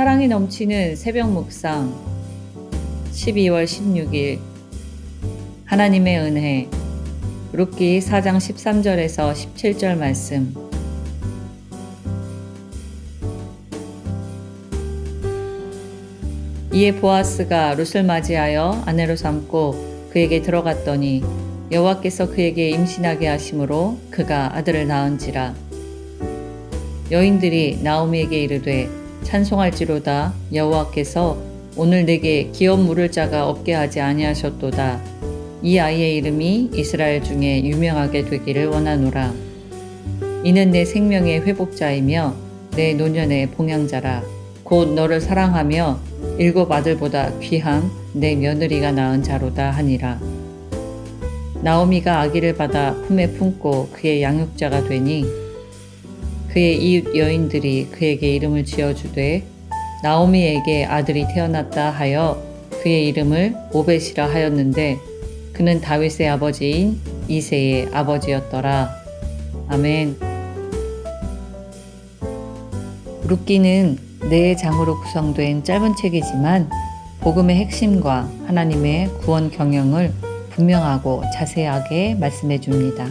사랑이 넘치는 새벽 묵상 12월 16일 하나님의 은혜 룻기 4장 13절에서 17절 말씀. 이에 보아스가 룻을 맞이하여 아내로 삼고 그에게 들어갔더니 여호와께서 그에게 임신하게 하심으로 그가 아들을 낳은지라. 여인들이 나오미에게 이르되 찬송할지로다. 여호와께서 오늘 내게 기업 물을 자가 없게 하지 아니하셨도다. 이 아이의 이름이 이스라엘 중에 유명하게 되기를 원하노라. 이는 내 생명의 회복자이며 내 노년의 봉양자라. 곧 너를 사랑하며 일곱 아들보다 귀한 내 며느리가 낳은 자로다 하니라. 나오미가 아기를 받아 품에 품고 그의 양육자가 되니 그의 이웃 여인들이 그에게 이름을 지어주되 나오미에게 아들이 태어났다 하여 그의 이름을 오벳이라 하였는데 그는 다윗의 아버지인 이세의 아버지였더라. 아멘. 룻기는 네 장으로 구성된 짧은 책이지만 복음의 핵심과 하나님의 구원 경영을 분명하고 자세하게 말씀해 줍니다.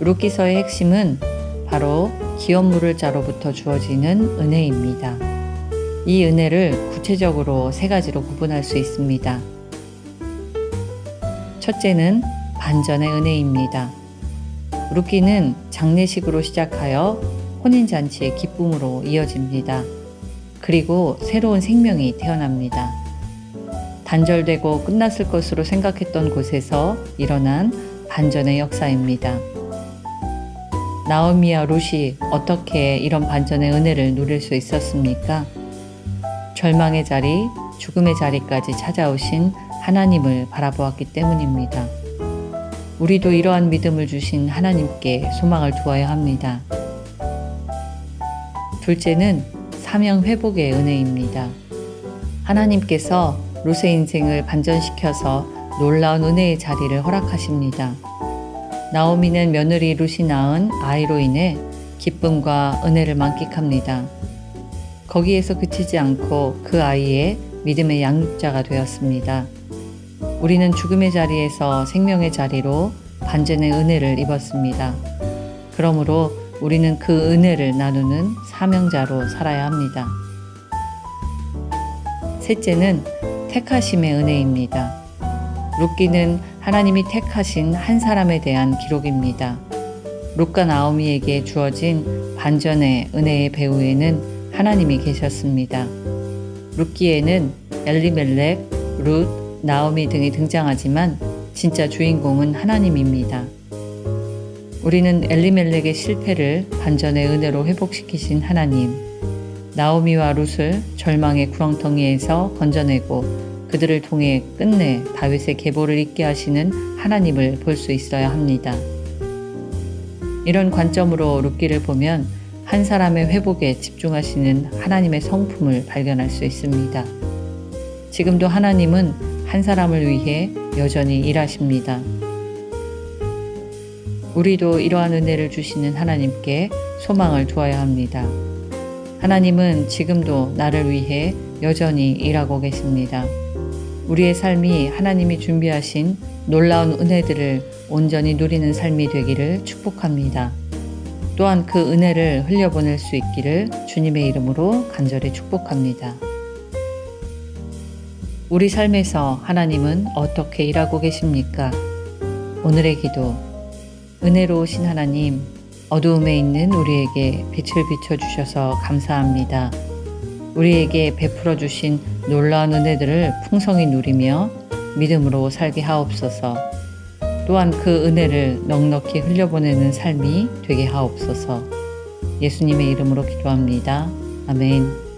룻기서의 핵심은 바로 기업 물을 자로부터 주어지는 은혜입니다. 이 은혜를 구체적으로 세 가지로 구분할 수 있습니다. 첫째는 반전의 은혜입니다. 룻기는 장례식으로 시작하여 혼인잔치의 기쁨으로 이어집니다. 그리고 새로운 생명이 태어납니다. 단절되고 끝났을 것으로 생각했던 곳에서 일어난 반전의 역사입니다. 나오미와 룻이 어떻게 이런 반전의 은혜를 누릴 수 있었습니까? 절망의 자리, 죽음의 자리까지 찾아오신 하나님을 바라보았기 때문입니다. 우리도 이러한 믿음을 주신 하나님께 소망을 두어야 합니다. 둘째는 사명 회복의 은혜입니다. 하나님께서 룻의 인생을 반전시켜서 놀라운 은혜의 자리를 허락하십니다. 나오미는 며느리 룻이 낳은 아이로 인해 기쁨과 은혜를 만끽합니다. 거기에서 그치지 않고 그 아이의 믿음의 양육자가 되었습니다. 우리는 죽음의 자리에서 생명의 자리로 반전의 은혜를 입었습니다. 그러므로 우리는 그 은혜를 나누는 사명자로 살아야 합니다. 셋째는 택하심의 은혜입니다. 룻기는 하나님이 택하신 한 사람에 대한 기록입니다. 룻과 나오미에게 주어진 반전의 은혜의 배후에는 하나님이 계셨습니다. 룻기에는 엘리멜렉, 룻, 나오미 등이 등장하지만 진짜 주인공은 하나님입니다. 우리는 엘리멜렉의 실패를 반전의 은혜로 회복시키신 하나님, 나오미와 룻을 절망의 구렁텅이에서 건져내고 그들을 통해 끝내 다윗의 계보를 잇게 하시는 하나님을 볼 수 있어야 합니다. 이런 관점으로 룻기를 보면 한 사람의 회복에 집중하시는 하나님의 성품을 발견할 수 있습니다. 지금도 하나님은 한 사람을 위해 여전히 일하십니다. 우리도 이러한 은혜를 주시는 하나님께 소망을 두어야 합니다. 하나님은 지금도 나를 위해 여전히 일하고 계십니다. 우리의 삶이 하나님이 준비하신 놀라운 은혜들을 온전히 누리는 삶이 되기를 축복합니다. 또한 그 은혜를 흘려보낼 수 있기를 주님의 이름으로 간절히 축복합니다. 우리 삶에서 하나님은 어떻게 일하고 계십니까? 오늘의 기도. 은혜로우신 하나님, 어두움에 있는 우리에게 빛을 비춰주셔서 감사합니다. 우리에게 베풀어 주신 놀라운 은혜들을 풍성히 누리며 믿음으로 살게 하옵소서. 또한 그 은혜를 넉넉히 흘려보내는 삶이 되게 하옵소서. 예수님의 이름으로 기도합니다. 아멘.